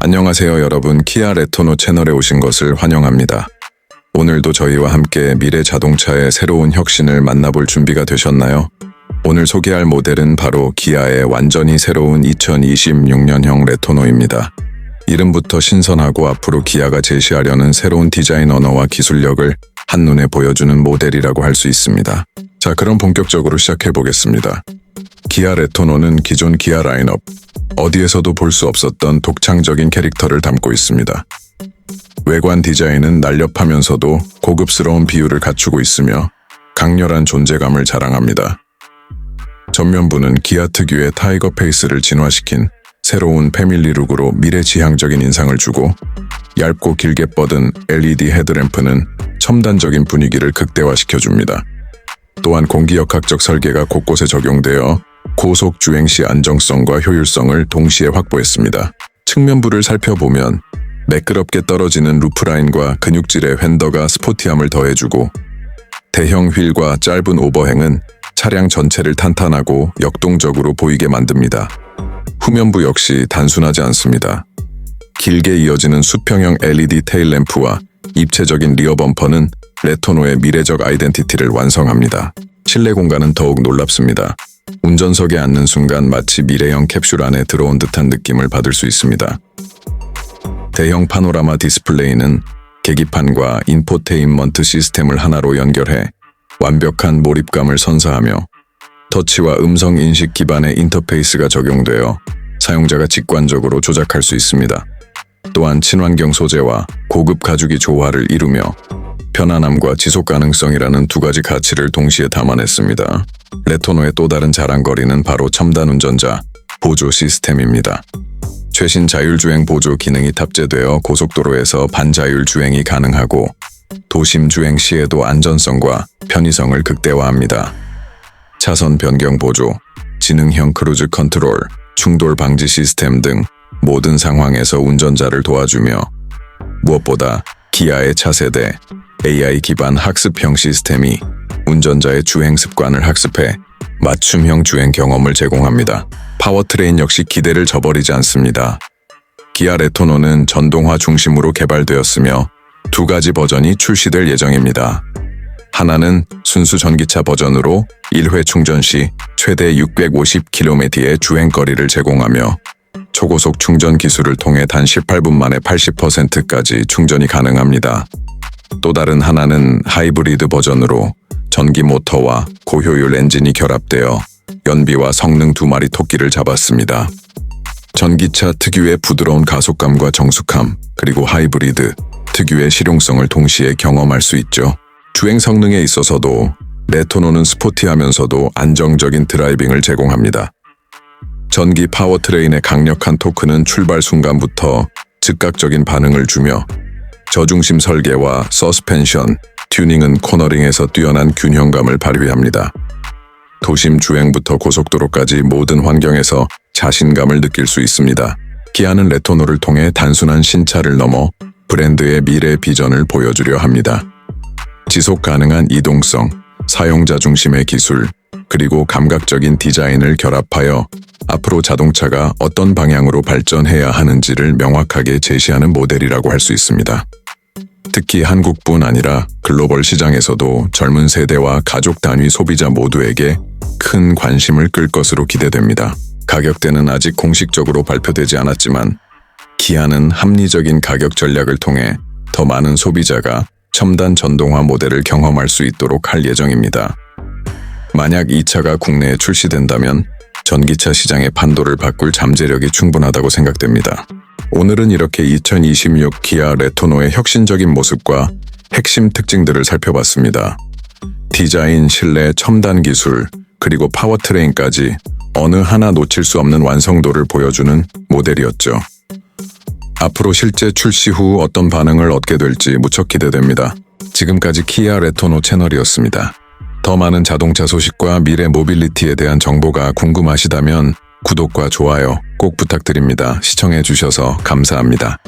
안녕하세요 여러분 키아 레토노 채널에 오신 것을 환영합니다. 오늘도 저희와 함께 미래 자동차의 새로운 혁신을 만나볼 준비가 되셨나요? 오늘 소개할 모델은 바로 기아의 완전히 새로운 2026년형 레토노입니다. 이름부터 신선하고 앞으로 기아가 제시하려는 새로운 디자인 언어와 기술력을 한눈에 보여주는 모델이라고 할 수 있습니다. 자, 그럼 본격적으로 시작해 보겠습니다. 기아 레토노는 기존 기아 라인업, 어디에서도 볼 수 없었던 독창적인 캐릭터를 담고 있습니다. 외관 디자인은 날렵하면서도 고급스러운 비율을 갖추고 있으며 강렬한 존재감을 자랑합니다. 전면부는 기아 특유의 타이거 페이스를 진화시킨 새로운 패밀리 룩으로 미래지향적인 인상을 주고 얇고 길게 뻗은 LED 헤드램프는 첨단적인 분위기를 극대화시켜줍니다. 또한 공기역학적 설계가 곳곳에 적용되어 고속 주행 시 안정성과 효율성을 동시에 확보했습니다. 측면부를 살펴보면 매끄럽게 떨어지는 루프라인과 근육질의 휀더가 스포티함을 더해주고 대형 휠과 짧은 오버행은 차량 전체를 탄탄하고 역동적으로 보이게 만듭니다. 후면부 역시 단순하지 않습니다. 길게 이어지는 수평형 LED 테일램프와 입체적인 리어 범퍼는 레토노의 미래적 아이덴티티를 완성합니다. 실내 공간은 더욱 놀랍습니다. 운전석에 앉는 순간 마치 미래형 캡슐 안에 들어온 듯한 느낌을 받을 수 있습니다. 대형 파노라마 디스플레이는 계기판과 인포테인먼트 시스템을 하나로 연결해 완벽한 몰입감을 선사하며 터치와 음성 인식 기반의 인터페이스가 적용되어 사용자가 직관적으로 조작할 수 있습니다. 또한 친환경 소재와 고급 가죽이 조화를 이루며 편안함과 지속 가능성이라는 두 가지 가치를 동시에 담아냈습니다. 레토노의 또 다른 자랑거리는 바로 첨단 운전자 보조 시스템입니다. 최신 자율주행 보조 기능이 탑재되어 고속도로에서 반자율 주행이 가능하고 도심 주행 시에도 안전성과 편의성을 극대화합니다. 차선 변경 보조, 지능형 크루즈 컨트롤, 충돌 방지 시스템 등 모든 상황에서 운전자를 도와주며 무엇보다 기아의 차세대 AI 기반 학습형 시스템이 운전자의 주행 습관을 학습해 맞춤형 주행 경험을 제공합니다. 파워트레인 역시 기대를 저버리지 않습니다. 기아 레토노는 전동화 중심으로 개발되었으며 두 가지 버전이 출시될 예정입니다. 하나는 순수 전기차 버전으로 1회 충전 시 최대 650km의 주행거리를 제공하며 초고속 충전 기술을 통해 단 18분 만에 80%까지 충전이 가능합니다. 또 다른 하나는 하이브리드 버전으로 전기 모터와 고효율 엔진이 결합되어 연비와 성능 두 마리 토끼를 잡았습니다. 전기차 특유의 부드러운 가속감과 정숙함, 그리고 하이브리드 특유의 실용성을 동시에 경험할 수 있죠. 주행 성능에 있어서도 레토노는 스포티하면서도 안정적인 드라이빙을 제공합니다. 전기 파워트레인의 강력한 토크는 출발 순간부터 즉각적인 반응을 주며 저중심 설계와 서스펜션, 튜닝은 코너링에서 뛰어난 균형감을 발휘합니다. 도심 주행부터 고속도로까지 모든 환경에서 자신감을 느낄 수 있습니다. 기아는 레토노를 통해 단순한 신차를 넘어 브랜드의 미래 비전을 보여주려 합니다. 지속 가능한 이동성, 사용자 중심의 기술, 그리고 감각적인 디자인을 결합하여 앞으로 자동차가 어떤 방향으로 발전해야 하는지를 명확하게 제시하는 모델이라고 할 수 있습니다. 특히 한국뿐 아니라 글로벌 시장에서도 젊은 세대와 가족 단위 소비자 모두에게 큰 관심을 끌 것으로 기대됩니다. 가격대는 아직 공식적으로 발표되지 않았지만 기아는 합리적인 가격 전략을 통해 더 많은 소비자가 첨단 전동화 모델을 경험할 수 있도록 할 예정입니다. 만약 이 차가 국내에 출시된다면 전기차 시장의 판도를 바꿀 잠재력이 충분하다고 생각됩니다. 오늘은 이렇게 2026 기아 레토노의 혁신적인 모습과 핵심 특징들을 살펴봤습니다. 디자인, 실내, 첨단 기술, 그리고 파워트레인까지 어느 하나 놓칠 수 없는 완성도를 보여주는 모델이었죠. 앞으로 실제 출시 후 어떤 반응을 얻게 될지 무척 기대됩니다. 지금까지 키아 레토노 채널이었습니다. 더 많은 자동차 소식과 미래 모빌리티에 대한 정보가 궁금하시다면 구독과 좋아요 꼭 부탁드립니다. 시청해 주셔서 감사합니다.